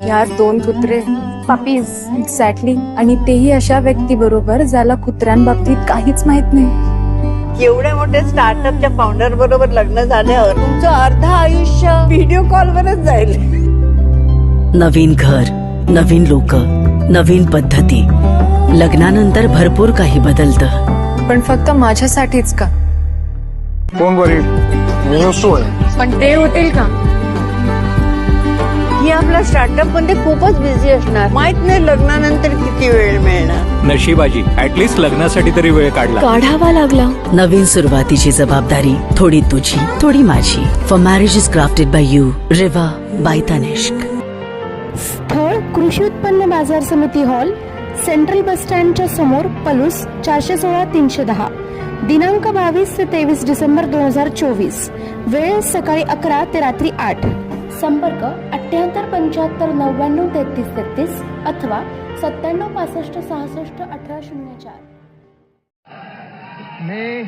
यार दोन कुत्रे पपीज एक्झॅक्टली आणि तेही अशा व्यक्ती बरोबर ज्याला कुत्र्यांबाबतीत काहीच माहीत नाही. एवढ्या मोठ्या स्टार्टअपच्या फाउंडर बरोबर लग्न झाल्यावर तुमचं अर्ध आयुष्य व्हिडिओ कॉलवरच जाईल. नवीन घर नवीन लोक नवीन पद्धती. लग्नानंतर भरपूर काही बदलतं. पण फक्त माझ्यासाठीच का? कोण गरीब? मी पण ते होतील का? ही आपला स्टार्टअपमध्ये खूपच बिझी असणार. माहीत नाही लग्नानंतर किती वेळ मिळणार. नशिबाजी ऍटलीस्ट लग्नासाठी तरी वेळ काढला. काढावा लागला. नवीन सुरुवातीची जबाबदारी थोडी तुझी थोडी माझी. For marriage is crafted by you Rivaah by Tanishq स्थळ कृषी उत्पन्न बाजार समिती हॉल सेंट्रल बस स्टँडच्या समोर पलूस चारशे सोळा तीनशे दहा. दिनांक बावीस ते तेवीस डिसेंबर दोन हजार चोवीस. वेळ सकाळी अकरा ते रात्री आठ. संपर्क अठ्ठ्याहत्तर पंच्याहत्तर नव्याण्णव तेहतीस तेहतीस अथवा सत्त्याण्णव पासष्ट सहासष्ट अठरा शून्य चार. मी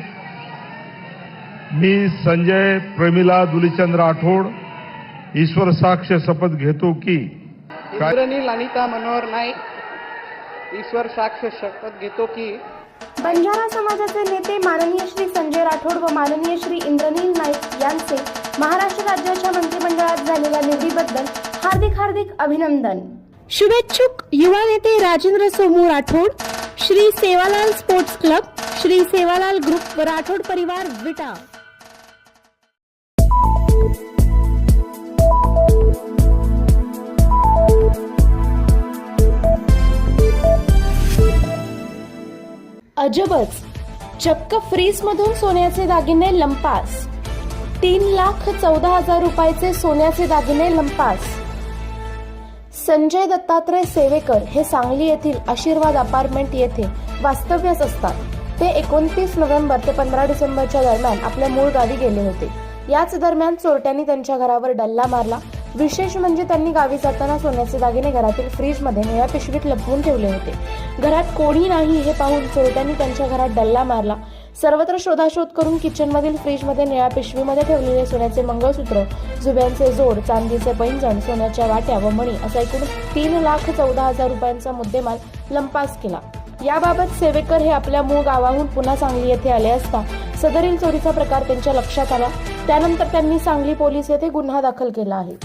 मी संजय प्रेमिला दुलीचंद राठोड ईश्वर साक्ष शपथ घेतो की अनिता मनोहर नाईक ईश्वर साक्ष शपथ घेतो की बंजारा समाजाचे नेते माननीय श्री संजय राठोड व माननीय श्री इंद्रनील नाईक यांचे महाराष्ट्र राज्याच्या निवडीबद्दल हार्दिक हार्दिक अभिनंदन. शुभेच्छुक युवा नेते Rajendra Somu Rathod Shri Sevalal sports club Shri Sevalal group Rathod परिवार विटा. अजबच. चक्क फ्रीज मधून सोन्याचे दागिने लंपास. तीन लाख चौदा हजार रुपयाचे सोन्याचे दागिने लंपास. संजय दत्तात्रय सेवेकर हे सांगली येथील आशीर्वाद अपार्टमेंट येथे वास्तव्यास असतात. ते एकोणतीस नोव्हेंबर ते पंधरा डिसेंबरच्या दरम्यान आपल्या मूळ गावी गेले होते. याच दरम्यान चोरट्यांनी त्यांच्या घरावर डल्ला मारला. विशेष म्हणजे त्यांनी गावी जाताना सोन्याचे दागिने घरातील फ्रीजमध्ये निळ्या पिशवीत लपवून ठेवले होते. घरात कोणी नाही हे पाहून चोरट्यांनी त्यांच्या घरात डल्ला मारला. सर्वत्र शोधाशोध करून किचनमधील फ्रीजमध्ये निळ्या पिशवीमध्ये ठेवलेले सोन्याचे मंगळसूत्र जुब्यांचे जोड चांदीचे पैंजण सोन्याच्या वाट्या व मणी असा एकूण तीन लाख चौदा हजार रुपयांचा मुद्देमाल लंपास केला. याबाबत सेवेकर हे आपल्या मूळ गावाहून पुन्हा सांगली येथे आले असता सदरील चोरीचा प्रकार त्यांच्या लक्षात आला. त्यानंतर त्यांनी सांगली पोलीस येथे गुन्हा दाखल केला आहे.